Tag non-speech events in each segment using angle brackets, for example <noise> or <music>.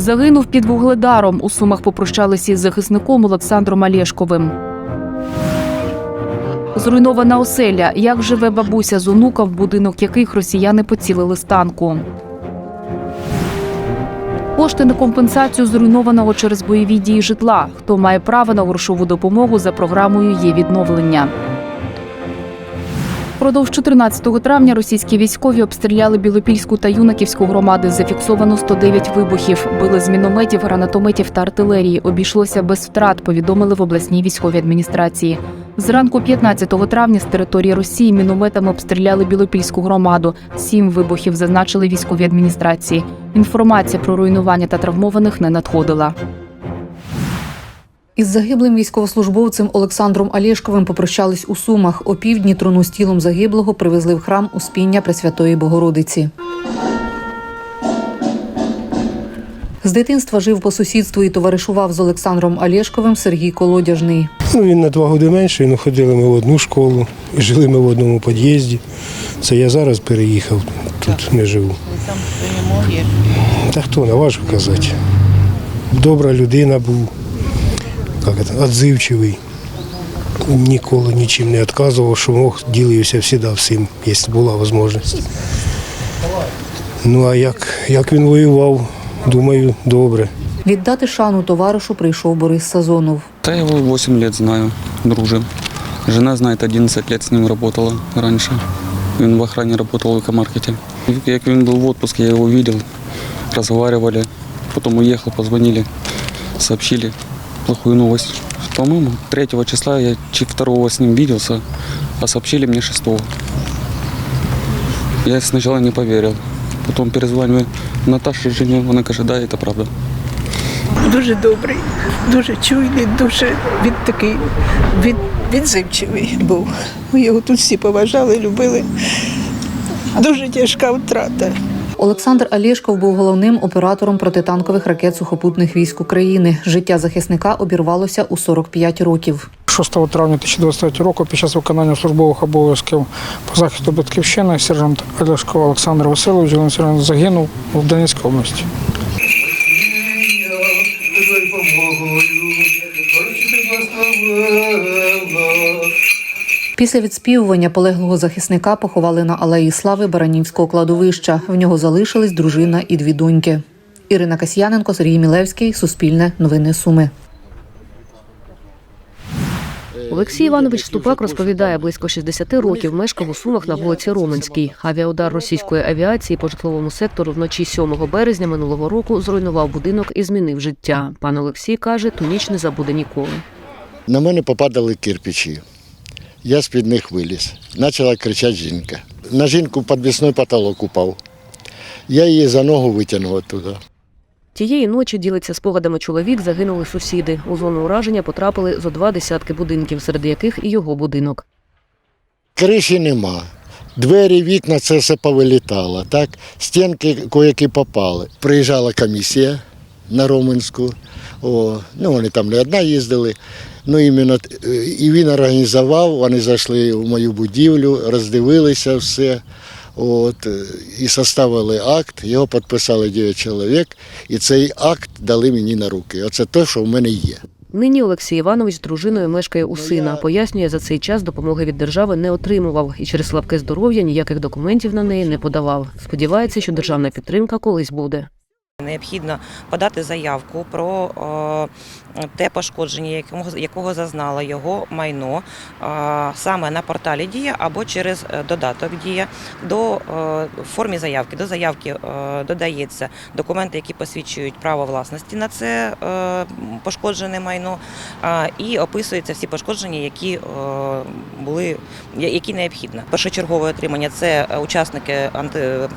Загинув під вугледаром. У Сумах попрощалися із захисником Олександром Алєшковим. Зруйнована оселя. Як живе бабуся з онука, в будинок яких росіяни поцілили з танку. Кошти на компенсацію зруйнованого через бойові дії житла. Хто має право на грошову допомогу за програмою є відновлення. Продовж 14 травня російські військові обстріляли Білопільську та Юнаківську громади. Зафіксовано 109 вибухів. Били з мінометів, гранатометів та артилерії. Обійшлося без втрат. Повідомили в обласній військовій адміністрації. Зранку 15 травня з території Росії мінометами обстріляли Білопільську громаду. Сім вибухів зазначили військові адміністрації. Інформація про руйнування та травмованих не надходила. Із загиблим військовослужбовцем Олександром Алєшковим попрощались у Сумах. О півдні труну з тілом загиблого привезли в храм Успіння Пресвятої Богородиці. З дитинства жив по сусідству і товаришував з Олександром Алєшковим Сергій Колодяжний. Ну, він на два роки менший, ну ходили ми в одну школу, жили ми в одному під'їзді. Це я зараз переїхав, тут не живу. Там Та хто не важко казати. Добра людина був, як це, відзивчивий. Ніколи нічим не відказував, що мог, ділився завжди всім, якщо була можливість. Ну а як, як він воював, думаю, добре. Віддати шану товаришу прийшов Борис Сазонов. Да, я его 8 лет знаю, дружим. Жена знает, 11 лет с ним работала раньше. Он в охране работал в экомаркете. Как он был в отпуске, я его видел, разговаривали. Потом уехал, позвонили, сообщили плохую новость. По-моему, 3 числа я чи 2 с ним виделся, а сообщили мне 6 Я сначала не поверил. Потом перезвоню Наташе жене, она каже, да, это правда. дуже добрий, дуже чуйний, дуже він такий від, відзивчивий був. Ми його тут всі поважали, любили. Дуже тяжка втрата. Олександр Алєшков був головним оператором протитанкових ракет сухопутних військ України. Життя захисника обірвалося у 45 років. 6 травня 2023 року під час виконання службових обов'язків по захисту батьківщини сержант Алешков Олександр Васильович загинув в Донецькій області. Після відспівування полеглого захисника поховали на алеї слави Баранівського кладовища. В нього залишились дружина і дві доньки. Ірина Касьяненко, Сергій Мілевський, Суспільне, Новини Суми. Олексій Іванович Ступак розповідає, близько 60 років мешкав у Сумах на вулиці Роменській. Авіаудар російської авіації по житловому сектору вночі 7 березня минулого року зруйнував будинок і змінив життя. Пан Олексій каже, ту ніч не забуде ніколи. На мене попадали кирпичі. Я з-під них виліз. Почала кричати жінка. На жінку підвісний потолок упав. Я її за ногу витягнув оттуда. Тієї ночі ділиться спогадами чоловік, загинули сусіди. У зону ураження потрапили зо два десятки будинків, серед яких і його будинок. Криші нема. Двері, вікна, це все повилітало. Так? Стінки кое-які попали. Приїжджала комісія на Роменську. О, ну, вони там не одна їздили. Ну, іменно, е, і він організував, вони зайшли в мою будівлю, роздивилися все. От, е, і составили акт, його підписали 9 чоловік, і цей акт дали мені на руки. Оце те, що в мене є. Нині Олексій Іванович з дружиною мешкає у сина. Пояснює, за цей час допомоги від держави не отримував і через слабке здоров'я ніяких документів на неї не подавав. Сподівається, що державна підтримка колись буде. Необхідно подати заявку про е, те пошкодження, якого, зазнало його майно е, саме на порталі Дія або через е, додаток Дія. До формі заявки до заявки додається документи, які посвідчують право власності на це пошкоджене майно, і описуються всі пошкодження, які були які необхідно. Першочергове отримання це учасники анти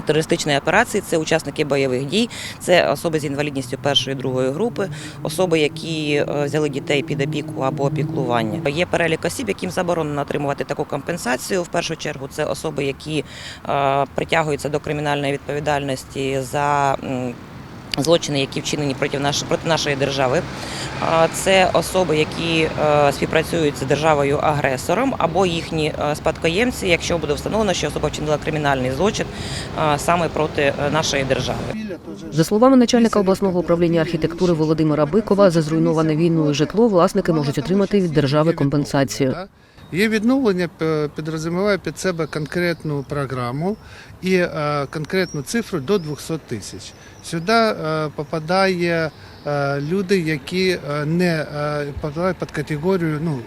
терористичної операції, це учасники бойових дій, це особи з інвалідністю першої другої групи, особи, які е, взяли дітей під опіку або опіклування. Є перелік осіб, яким заборонено отримувати таку компенсацію. В першу чергу це особи, які е, притягуються до кримінальної відповідальності за Злочини, які вчинені проти нашої проти нашої держави, це особи, які е, співпрацюють з державою агресором, або їхні е, спадкоємці, якщо буде встановлено, що особа вчинила кримінальний злочин е, саме проти нашої держави. За словами начальника обласного управління архітектури Володимира Бикова, за зруйноване війною житло власники можуть отримати від держави компенсацію. Її відновлення підрозуміває під себе конкретну програму і е, конкретну цифру до 200 тисяч. Сюди е, попадає е, люди, які е, не е, попадають під категорію, ну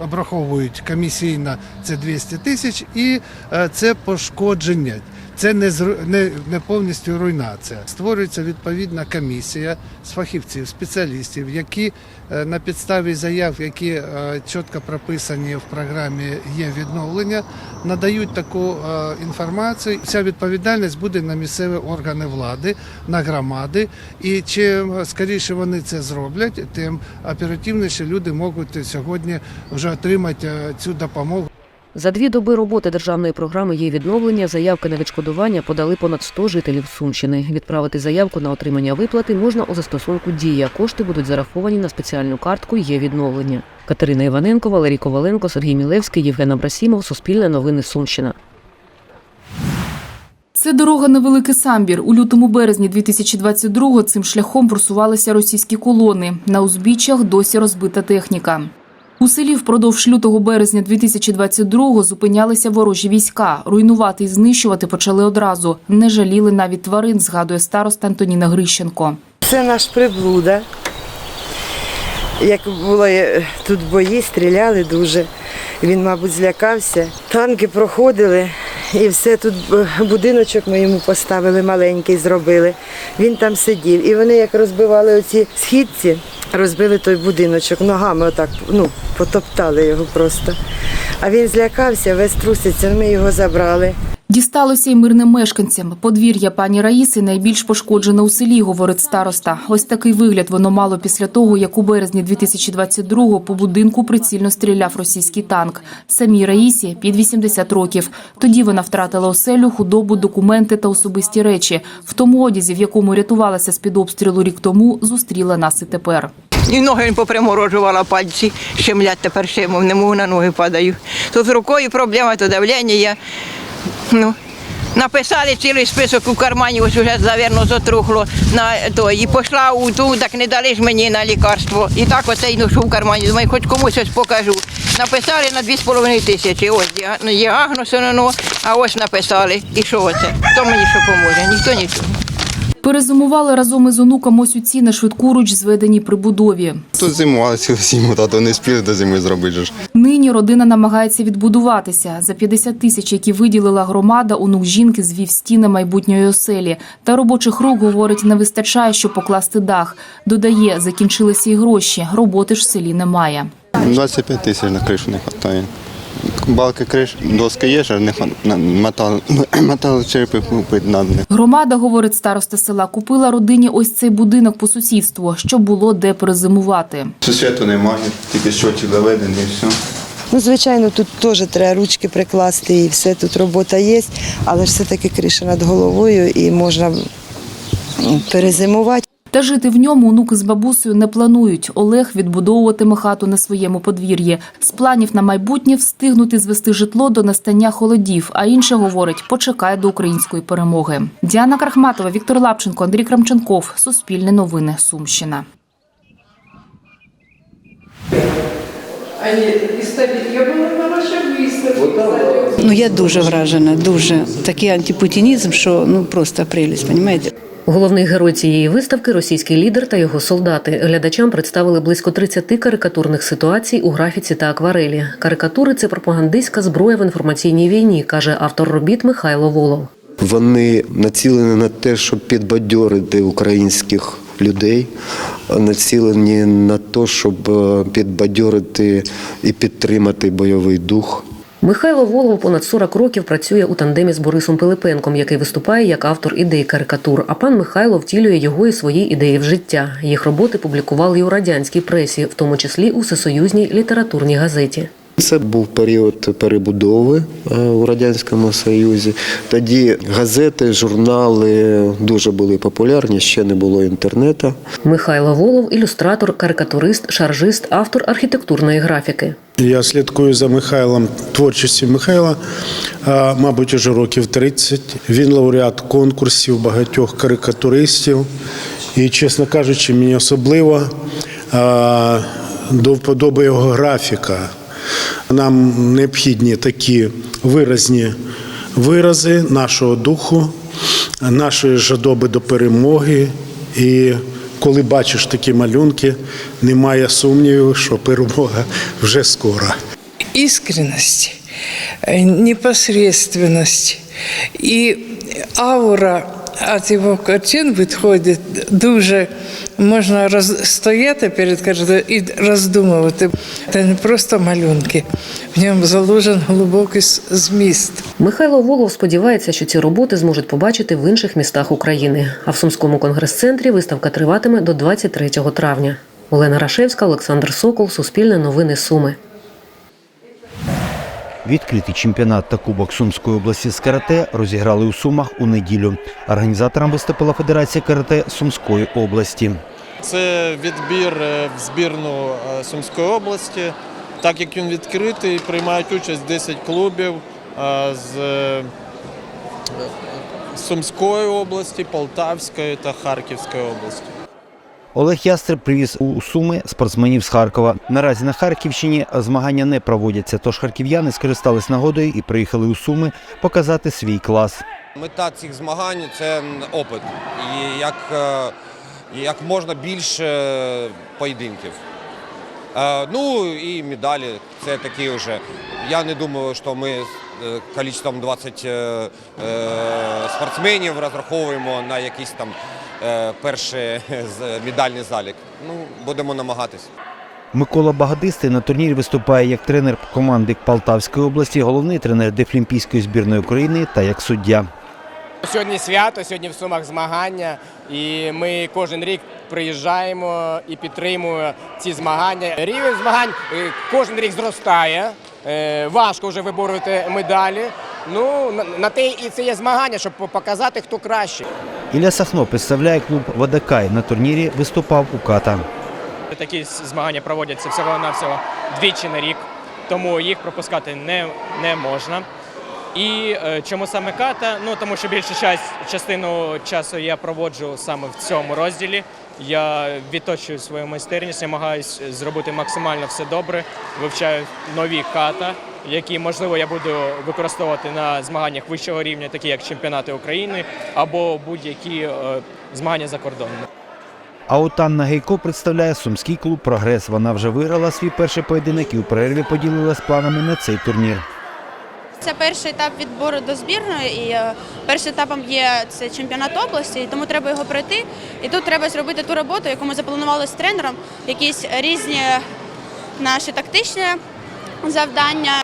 обраховують комісійно це 200 тисяч, і е, це пошкодження. Це не, не, не повністю руйнація. Створюється відповідна комісія з фахівців, спеціалістів, які е, на підставі заяв, які е, чітко прописані в програмі є відновлення, надають таку е, інформацію. Вся відповідальність буде на місцеві органи влади, на громади. І чим скоріше вони це зроблять, тим оперативніше люди можуть сьогодні вже отримати е, цю допомогу. За дві доби роботи державної програми є відновлення. Заявки на відшкодування подали понад 100 жителів Сумщини. Відправити заявку на отримання виплати можна у застосунку Дія. Кошти будуть зараховані на спеціальну картку. Є відновлення. Катерина Іваненко, Валерій Коваленко, Сергій Мілевський, Євген Абрасімов. Суспільне новини Сумщина. Це дорога на Великий Самбір. У лютому березні 2022-го цим шляхом просувалися російські колони. На узбіччях досі розбита техніка. У селі впродовж лютого березня 2022-го зупинялися ворожі війська. Руйнувати і знищувати почали одразу. Не жаліли навіть тварин, згадує староста Антоніна Грищенко. Це наш приблуда. Як було е, тут бої, стріляли дуже. Він, мабуть, злякався. Танки проходили і все тут будиночок ми йому поставили, маленький зробили. Він там сидів. І вони як розбивали оці східці, розбили той будиночок ногами, отак, ну, потоптали його просто. А він злякався, весь труситься, ми його забрали. Дісталося й мирним мешканцям. Подвір'я пані Раїси найбільш пошкоджене у селі, говорить староста. Ось такий вигляд воно мало після того, як у березні 2022-го по будинку прицільно стріляв російський танк. Самій Раїсі під 80 років. Тоді вона втратила оселю, худобу, документи та особисті речі. В тому одязі, в якому рятувалася з-під обстрілу рік тому, зустріла нас і тепер. І ноги поприморожувала пальці, щемлять тепер ще мов не можу, на ноги падаю. То з рукою проблема, то давлення. Ну, написали цілий список у кармані, ось уже, завірно, затрухло на то. І пішла у ту, так не дали ж мені на лікарство. І так оце й ношу в кармані. Думаю, хоч комусь щось покажу. Написали на 2,5 тисячі. Ось діаг- діагноз, ну, а ось написали. І що оце? Хто мені що поможе? Ніхто нічого. Перезимували разом із онуком ось у ці на швидкуруч зведеній прибудові. Тут зимували цілу зиму, тато не спіли до зими зробити. ж. Нині родина намагається відбудуватися. За 50 тисяч, які виділила громада, онук жінки звів стіни майбутньої оселі. Та робочих рук, говорить, не вистачає, щоб покласти дах. Додає, закінчилися і гроші. Роботи ж в селі немає. 25 тисяч на кришу не вистачає. Балки криш, доски є, ж не <coughs> метал, черепи купити надо. Громада, говорить староста села, купила родині ось цей будинок по сусідству, щоб було де перезимувати. Світу немає, тільки щочі заведені і все. Ну, звичайно, тут теж треба ручки прикласти і все, тут робота є, але ж все-таки криша над головою і можна перезимувати. Та жити в ньому онуки з бабусею не планують. Олег відбудовуватиме хату на своєму подвір'ї. З планів на майбутнє встигнути звести житло до настання холодів. А інше говорить, почекає до української перемоги. Діана Крахматова, Віктор Лапченко, Андрій Крамченков. Суспільне новини. Сумщина. Ну я дуже вражена, дуже такий антипутінізм, що ну просто прелість, розумієте? Головний герой цієї виставки російський лідер та його солдати. Глядачам представили близько 30 карикатурних ситуацій у графіці та акварелі. Карикатури це пропагандистська зброя в інформаційній війні, каже автор робіт Михайло Волов. Вони націлені на те, щоб підбадьорити українських людей, націлені на те, щоб е, підбадьорити і підтримати бойовий дух. Михайло Волов понад 40 років працює у тандемі з Борисом Пилипенком, який виступає як автор ідей карикатур. А пан Михайло втілює його і свої ідеї в життя. Їх роботи публікували і у радянській пресі, в тому числі у всесоюзній літературній газеті. Це був період перебудови е, у радянському союзі. Тоді газети, журнали дуже були популярні, ще не було інтернету. Михайло Волов ілюстратор, карикатурист, шаржист, автор архітектурної графіки. Я слідкую за Михайлом, творчістю Михайла, мабуть, уже років 30. Він лауреат конкурсів багатьох карикатуристів. І, чесно кажучи, мені особливо до вподоби його графіка. Нам необхідні такі виразні вирази нашого духу, нашої жадоби до перемоги. І коли бачиш такі малюнки, немає сумнівів, що перемога вже скоро. Іскренність, э, непосредственность и аура от его картин відходить дуже можна роз, стояти перед картиною і роздумувати. Це не просто малюнки, в ньому заложен глибокий зміст. Михайло Волов сподівається, що ці роботи зможуть побачити в інших містах України. А в Сумському конгрес-центрі виставка триватиме до 23 травня. Олена Рашевська, Олександр Сокол, Суспільне новини Суми. Відкритий чемпіонат та кубок Сумської області з карате розіграли у Сумах у неділю. Організатором виступила Федерація карате Сумської області. Це відбір е, в збірну е, Сумської області. Так як він відкритий, приймають участь 10 клубів е, з Сумської області, Полтавської та Харківської області. Олег Ястреб привіз у Суми спортсменів з Харкова. Наразі на Харківщині змагання не проводяться, тож харків'яни скористались нагодою і приїхали у Суми показати свій клас. Мета цих змагань це опит. І як, е, як можна більше поєдинків. Е, Ну і медалі це такі вже. Я не думаю, що ми е, кількістю 20 е, е, спортсменів розраховуємо на якийсь там перший медальний залік. Ну, будемо намагатись. Микола Багадистий на турнірі виступає як тренер команди Полтавської області, головний тренер Дефлімпійської збірної України та як суддя. Сьогодні свято, сьогодні в Сумах змагання, і ми кожен рік приїжджаємо і підтримуємо ці змагання. Рівень змагань е, кожен рік зростає. е, Важко вже виборювати медалі. Ну на- на те і це є змагання, щоб показати, хто краще. Ілля Сахно представляє клуб Водокай. На турнірі виступав у ката. Такі змагання проводяться всього-навсього двічі на рік, тому їх пропускати не, не можна. І е, чому саме ката? Ну тому що більшу час, частину часу я проводжу саме в цьому розділі. Я відточую свою майстерність, намагаюся зробити максимально все добре, вивчаю нові ката, які можливо я буду використовувати на змаганнях вищого рівня, такі як чемпіонати України або будь-які е, змагання за кордоном. А от Анна Гейко представляє сумський клуб Прогрес. Вона вже виграла свій перший поєдинок і у перерві поділилась планами на цей турнір. Це перший етап відбору до збірної, і е, першим етапом є це чемпіонат області, і тому треба його пройти. І тут треба зробити ту роботу, яку ми запланували з тренером, якісь різні наші тактичні завдання.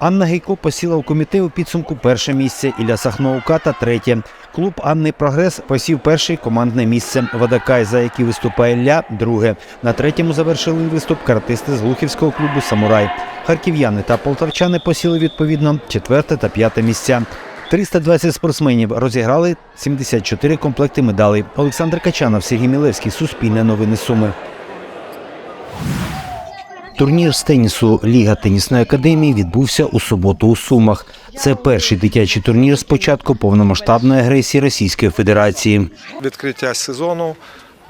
Анна Гейко посіла у комітет у підсумку перше місце. Ілля Сахно у третє. Клуб Анни Прогрес посів перше командне місце. Водокай, за який виступає Ілля, друге. На третьому завершили виступ каратисти з глухівського клубу Самурай. Харків'яни та полтавчани посіли відповідно четверте та п'яте місця. 320 спортсменів розіграли 74 комплекти медалей. Олександр Качанов, Сергій Мілевський, Суспільне новини Суми. Турнір з тенісу Ліга тенісної академії відбувся у суботу у Сумах. Це перший дитячий турнір з початку повномасштабної агресії Російської Федерації. відкриття сезону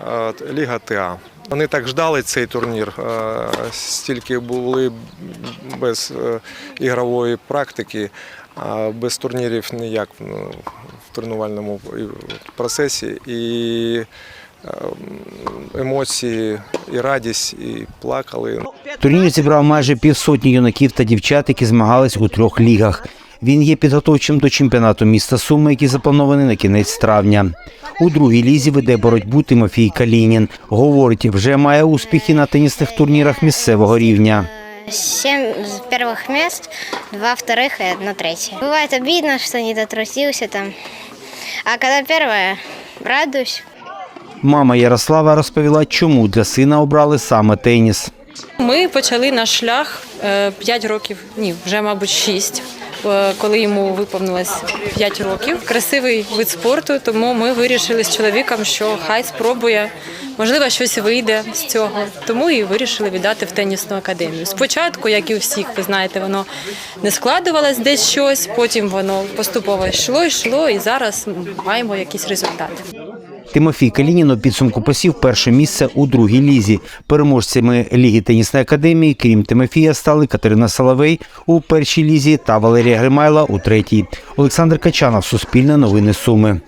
е, Ліга ТА. Вони так ждали цей турнір, е, стільки були без е, ігрової практики, без турнірів ніяк ну, в тренувальному процесі. І емоції, і радість, і плакали. Турнір зібрав майже півсотні юнаків та дівчат, які змагались у трьох лігах. Він є підготовчим до чемпіонату міста Суми, який запланований на кінець травня. У другій лізі веде боротьбу Тимофій Калінін. Говорить, вже має успіхи на тенісних турнірах місцевого рівня. Семь первых мест, два вторых и одно третье. Бывает обидно, что не дотрусился там. А когда первое, радуюсь. Мама Ярослава розповіла, чому для сина обрали саме теніс. Ми почали наш шлях 5 років, ні, вже, мабуть, 6 е, коли йому виповнилось 5 років. Красивий вид спорту, тому ми вирішили з чоловіком, що хай спробує. Можливо, щось вийде з цього, тому і вирішили віддати в тенісну академію. Спочатку, як і у всіх, ви знаєте, воно не складувалось десь щось, потім воно поступово йшло, йшло, і зараз маємо якісь результати. Тимофій Калінін у підсумку посів перше місце у другій лізі. Переможцями Ліги тенісної академії, крім Тимофія, стали Катерина Соловей у першій лізі та Валерія Гримайла у третій. Олександр Качанов, Суспільне новини Суми.